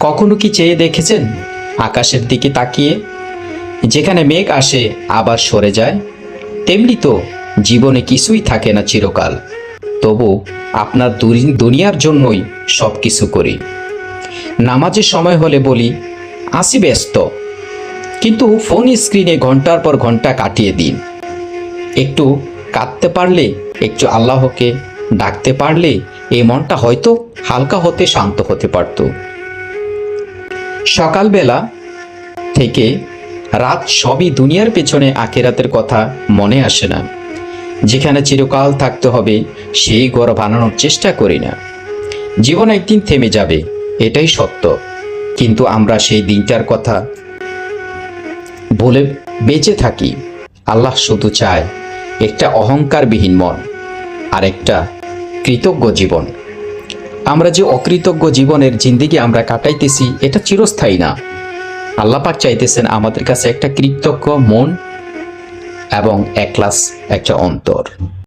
কখনো কি চেয়ে দেখেছেন? আকাশের দিকে তাকিয়ে। যেখানে মেঘ আসে, আবার সরে যায়। তেমনি তো জীবনে কিছুই থাকে না চিরকাল। তবু আপনার দুনিয়ার জন্যই সব কিছু করি। নামাজের সময় হলে বলি, আসি ব্যস্ত। কিন্তু ফোন স্ক্রিনে ঘণ্টার পর ঘণ্টা কাটিয়ে দিন। একটু কাঁদতে পারলে, একটু আল্লাহকে ডাকতে পারলে, এই মনটা হয়তো হালকা হতে শান্ত হতে পারত। সকালবেলা থেকে রাত সবই দুনিয়ার পেছনে আখেরাতের কথা মনে আসে না। যেখানে চিরকাল থাকতে হবে, সেই গড় বানানোর চেষ্টা করি না। জীবন একদিন থেমে যাবে, এটাই সত্য। কিন্তু আমরা সেই দিনটার কথা বলে বেঁচে থাকি। আল্লাহ শুধু চায়, একটা অহংকারবিহীন মন আর একটা কৃতজ্ঞ জীবন। আমরা যে অকৃতজ্ঞ জীবনের জিন্দিগি আমরা কাটাইতেছি, এটা চিরস্থায়ী না। আল্লাপাক চাইতেছেন আমাদের কাছে একটা কৃতজ্ঞ মন এবং একলাস একটা অন্তর।